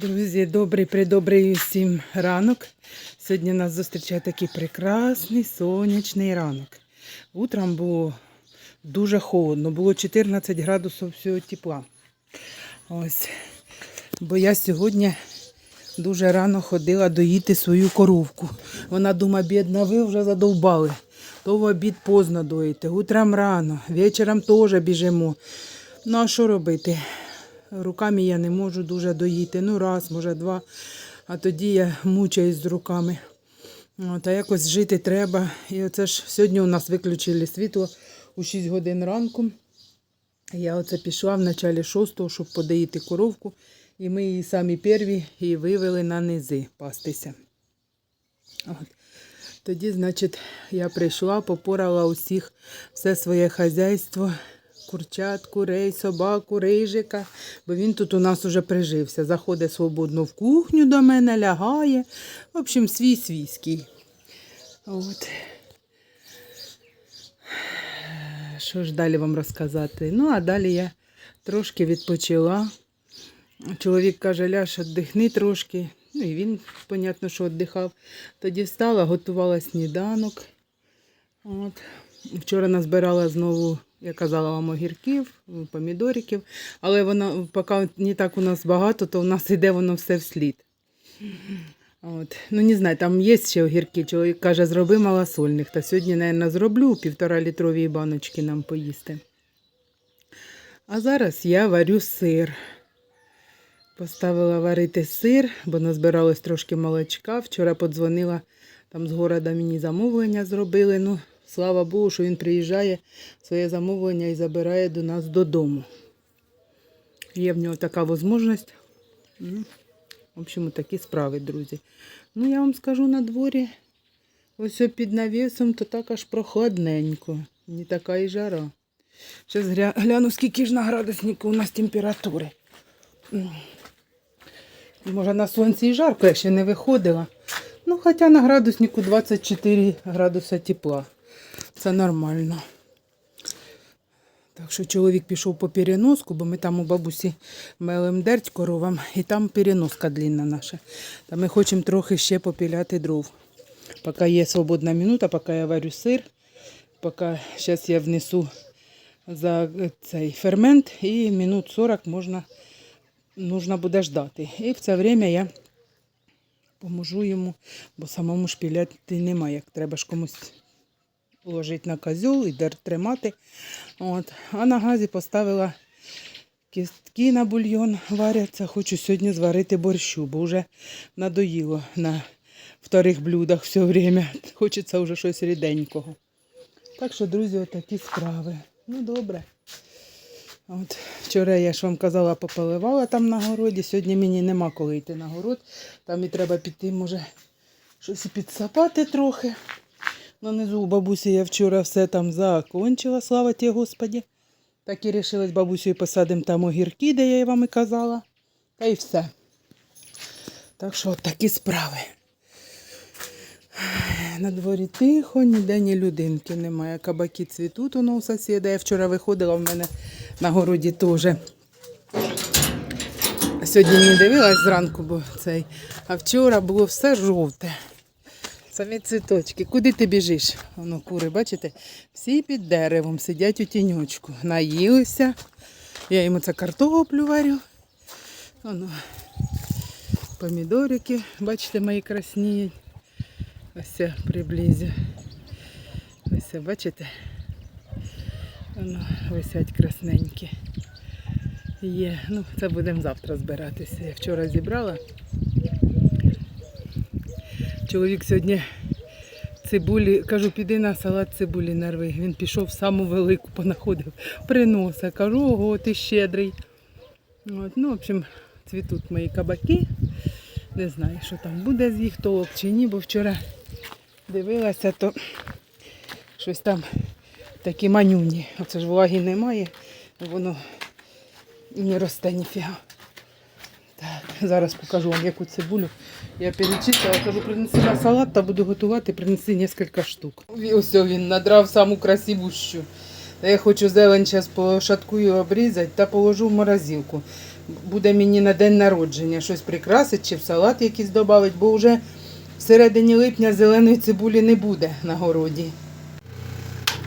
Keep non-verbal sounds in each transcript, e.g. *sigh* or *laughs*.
Друзі, добрий придобрий всім ранок. Сьогодні нас зустрічає такий прекрасний сонячний ранок. Утром було дуже холодно, було 14 градусів всього тепла. Ось. Бо я сьогодні дуже рано ходила доїти свою коровку. Вона думає, бідна, ви вже задовбали. То в обід поздно доїте, утром рано, вечором теж біжимо. Ну а що робити? Руками я не можу дуже доїти. Ну, раз, може, два. А тоді я мучаюсь з руками. От, а якось жити треба. І оце ж сьогодні у нас виключили світло у 6 годин ранку. Я оце пішла в началі 6, щоб подоїти коровку. І ми її самі перві і вивели на низи пастися. От. Тоді, значить, я прийшла, попорала усіх все своє хазяйство, курчат, курей, собаку, рижика, бо він тут у нас уже прижився. Заходить свободно в кухню до мене, лягає. В общем, свій свійський. От. Що ж далі вам розказати? Ну, а далі я трошки відпочила. Чоловік каже, Ляш, віддихни трошки. Ну і він, понятно, що віддихав. Тоді встала, готувала сніданок. От. Вчора назбирала знову, я казала вам, огірків, помідориків. Але вона, поки не так у нас багато, то у нас йде воно все вслід. От. Ну, не знаю, там є ще огірки. Чоловік каже, зроби малосольних. Та сьогодні, мабуть, зроблю півтора літрові баночки нам поїсти. А зараз я варю сир. Поставила варити сир, бо назбиралось трошки молочка. Вчора подзвонила, там з города мені замовлення зробили. Ну, слава Богу, що він приїжджає своє замовлення і забирає до нас додому. Є в нього така можливість. Ну, в общем, такі справи, друзі. Ну, я вам скажу на дворі, ось під навісом, то так аж прохладненько. Не така і жара. Зараз гляну, скільки ж на градуснику у нас температури. Може на сонці і жарко, я ще не виходила. Ну, хоча на градуснику 24 градуса тепла. Це нормально. Так що чоловік пішов по переноску, бо ми там у бабусі мелем дерть коровам, і там переноска длінна наша. Та ми хочемо трохи ще попіляти дров. Поки є свободна минута, поки я варю сир, поки зараз я внесу за цей фермент і минут 40 можна нужно буде ждати. І в це время я поможу йому, бо самому шпіляти немає, як треба ж комусь ложити на козьол і тримати. От. А на газі поставила кістки на бульйон варяться. Хочу сьогодні зварити борщу, бо вже надоїло на вторих блюдах все время. *laughs* Хочеться вже щось ріденького. Так що, друзі, отакі справи. Ну, добре. От, вчора я ж вам казала, пополивала там на городі. Сьогодні мені нема коли йти на город. Там і треба піти, може, щось і підсапати трохи. Нанизу у бабусі я вчора все там закончила, слава ті Господі. Так і рішилась бабусею посадимо там огірки, де я й вам і казала. Та й все. Так що такі справи. На дворі тихо, ніде ні людинки немає. Кабаки цвітуть воно у сусіда. Я вчора виходила в мене на городі теж. Сьогодні не дивилась зранку, бо цей. А вчора було все жовте. Самі цвіточки. Куди ти біжиш? Воно кури, бачите? Всі під деревом сидять у тіньочку. Наїлися. Я йому це картоплю варю. Воно. Помідорики, бачите, мої красніють. Ось я приблизю. Ось, бачите? Воно висять красненькі. Є. Ну, це будемо завтра збиратися. Я вчора зібрала. Чоловік сьогодні цибулі, кажу, піди на салат цибулі нарви. Він пішов саму велику, понаходив, приносить. Кажу, ого, ти щедрий. От, ну, в общем, цвітуть мої кабаки. Не знаю, що там буде з їх толок чи ні, бо вчора дивилася, то щось там такі манюні. Оце ж влаги немає, воно і не росте ніфіга. *laughs* Зараз покажу вам яку цибулю. Я перечистила, кажу, принеси на салат та буду готувати, принеси кілька штук. Ось він надрав саму красивущу. Я хочу зелень зараз пошаткую обрізати та положу в морозилку. буде мені на день народження щось прикрасить чи в салат якийсь додати, бо вже в середині липня зеленої цибулі не буде на городі.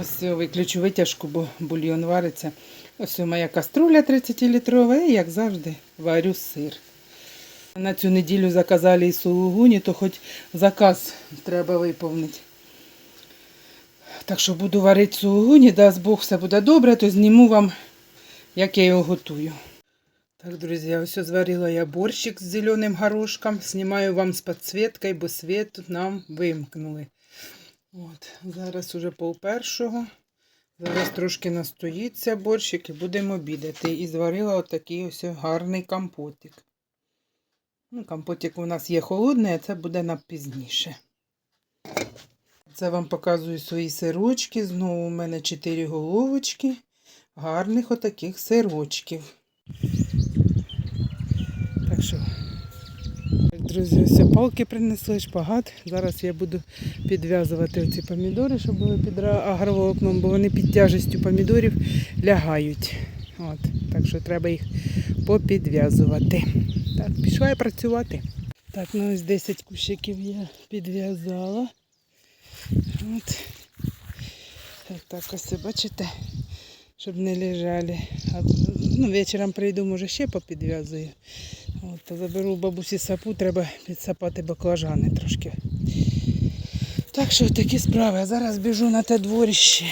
Ось виключу витяжку, бо бульйон вариться. Ось моя каструля 30-літрова і, як завжди, варю сир. На цю неділю заказали із сулугуні, то хоч заказ треба виповнити. Так що буду варити сулугуні, дасть Бог, все буде добре, то зніму вам, як я його готую. Так, друзі, ось зварила я борщик з зеленим горошком. Знімаю вам з підсвіткою, бо світ нам вимкнули. От, зараз уже пол першого. Зараз трошки настоїться борщик і будемо обідати. І зварила отакий ось гарний компотик. Ну, компотик у нас є холодний, а це буде на пізніше. Це вам показую свої сирочки. Знову у мене 4 головочки. Гарних отаких сирочків. Так що, друзі, ось палки принесли, шпагат. Зараз я буду підв'язувати оці помідори, щоб були під агроволокном, бо вони під тяжестю помідорів лягають. От, так що треба їх попідв'язувати. Так, пішла я працювати. Так, ну ось 10 кущиків я підв'язала. От. Так, так ось бачите, щоб не лежали. А, ну, вечором прийду, може ще попідв'язую. От, заберу бабусі сапу, треба підсапати баклажани трошки. Так що такі справи. А зараз біжу на те дворище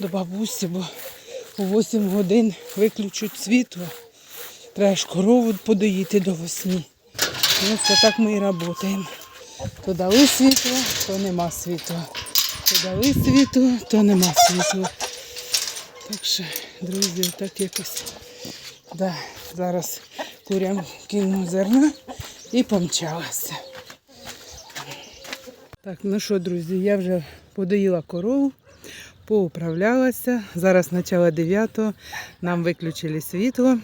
до бабусі, бо у 8 годин виключуть світло. Треба ж корову подоїти до 8. І це так ми і працюємо. То дали світло, то нема світла. То дали світло, то нема світла. Так що, друзі, так якось. Да, зараз курям кину зерна і помчалася. Так, ну що, друзі, я вже подоїла корову, поуправлялася. Зараз начало 9 нам виключили світло.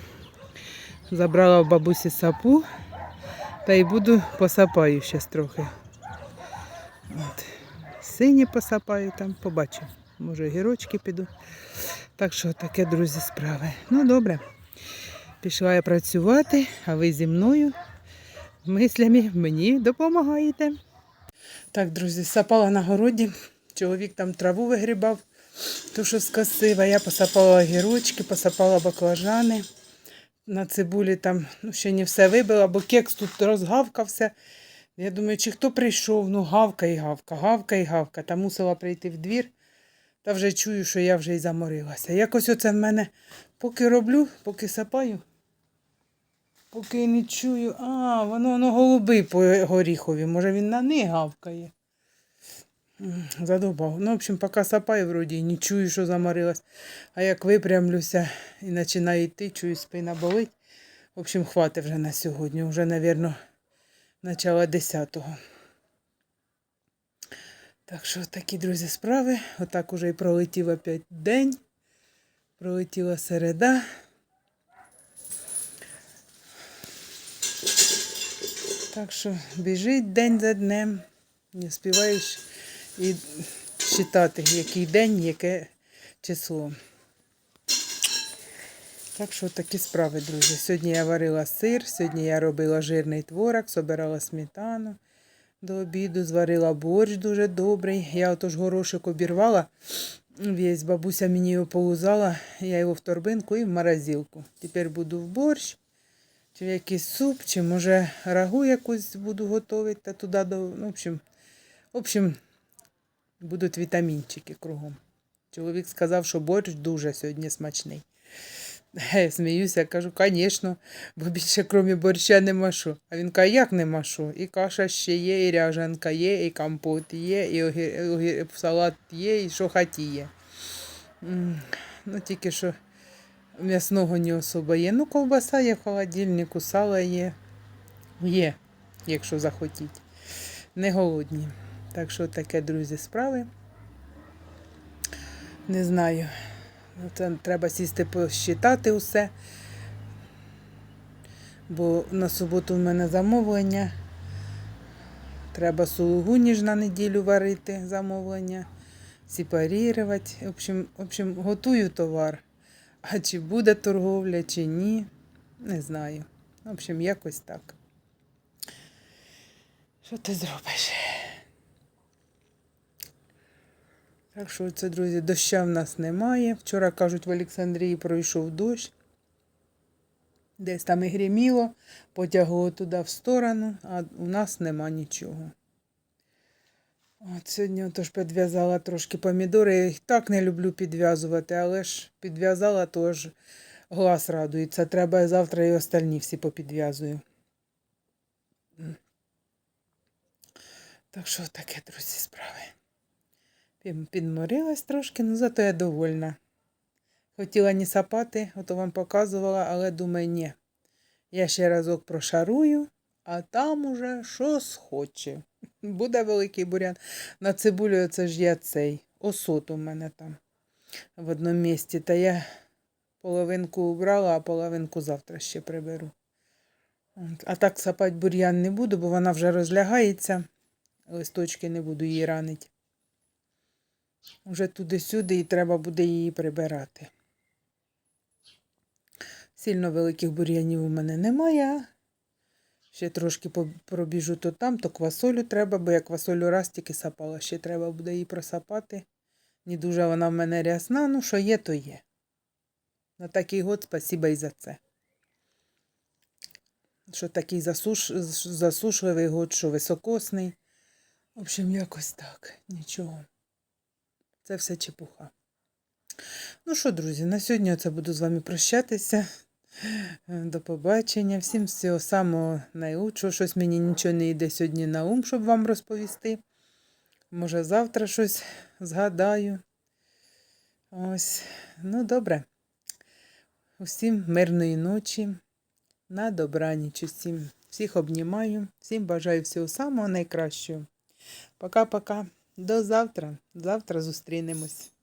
Забрала в бабусі сапу та й буду посапаю ще трохи. От. Сині посапаю там, побачу. Може гірочки піду. Так що таке, друзі, справи. Ну, добре. Пішла я працювати, а ви зі мною мислями мені допомагаєте. Так, друзі, сапала на городі. Чоловік там траву вигрібав, ту, що скосив, я посапала огірочки, посапала баклажани. На цибулі там ну, ще не все вибила, бо кекс тут розгавкався. Я думаю, чи хто прийшов, ну гавка і гавка, гавка і гавка. Та мусила прийти в двір. Та вже чую, що я вже й заморилася. Якось оце в мене поки роблю, поки сапаю, поки не чую. А, воно, воно голуби по горіхові. Може він на них гавкає. Задовбав. Ну, в общем, поки сапаю вроді не чую, що заморилась. А як випрямлюся і починаю йти, чую, спина болить. В общем, хватить вже на сьогодні. Вже, мабуть, начало 10-го. Так що такі, друзі, справи. Отак уже і пролетів опять день. Пролетіла середа. Так що біжить день за днем. Не співаєш і читати, який день, яке число. Так що такі справи, друзі. Сьогодні я варила сир, сьогодні я робила жирний творог, собирала сметану до обіду, зварила борщ дуже добрий. Я отож горошок обірвала. Весь бабуся мені його полузала, я його в торбинку і в морозилку. Тепер буду в борщ, чи в якийсь суп, чи може рагу якусь буду готувати та туди до. Ну, в общем, в общем, будуть вітамінчики кругом. Чоловік сказав, що борщ дуже сьогодні смачний. Е, Сміюся, кажу, звісно, бо більше крім борща нема що. А він каже, як нема що? І каша ще є, і ряжанка є, і компот є, і огір... огір- салат є, і що хотіє. М, Ну, тільки що м'ясного не особо є. Ну, ковбаса є в холодильнику, сало є. Є, якщо захотіть. Не голодні. Так що таке, друзі, справи. Не знаю. Ну, Це треба сісти посчитати усе. Бо на суботу в мене замовлення. Треба сулугуні ж на неділю варити замовлення, сепарувати. В общем, в общем, готую товар. А чи буде торговля, чи ні. Не знаю. В общем, якось так. Що ти зробиш? Так що це, друзі, доща в нас немає. Вчора, кажуть, в Олександрії пройшов дощ. Десь там і гриміло, потягло туди в сторону, а у нас нема нічого. От сьогодні отож підв'язала трошки помідори. Я їх так не люблю підв'язувати, але ж підв'язала, тож глаз радується. Треба завтра і остальні всі попідв'язую. Так що таке, друзі, справи. Підморилась трошки, ну зато я довольна. Хотіла не сапати, ото вам показувала, але думаю, ні. Я ще разок прошарую, а там уже що схоче. *laughs* Буде великий бурян. На цибулю це ж я цей. Осот у мене там в одному місці. Та я половинку убрала, а половинку завтра ще приберу. А так сапати бур'ян не буду, бо вона вже розлягається. Листочки не буду її ранити. Уже туди-сюди і треба буде її прибирати. Сильно великих бур'янів у мене немає. Ще трошки пробіжу то там, то квасолю треба, бо я квасолю раз тільки сапала. Ще треба буде її просапати. Не дуже вона в мене рясна, ну що є, то є. На такий год спасіба і за це. Що такий засуш... засушливий год, що високосний. В общем, якось так. Нічого. Це все чепуха. Ну що, друзі, на сьогодні це буду з вами прощатися. До побачення. Всім всього самого найлучшого. Щось мені нічого не йде сьогодні на ум, щоб вам розповісти. Може, завтра щось згадаю. Ось. Ну, добре. Усім мирної ночі. На добраніч усім. Всіх обнімаю. Всім бажаю всього самого найкращого. Пока-пока. До завтра. Завтра зустрінемось.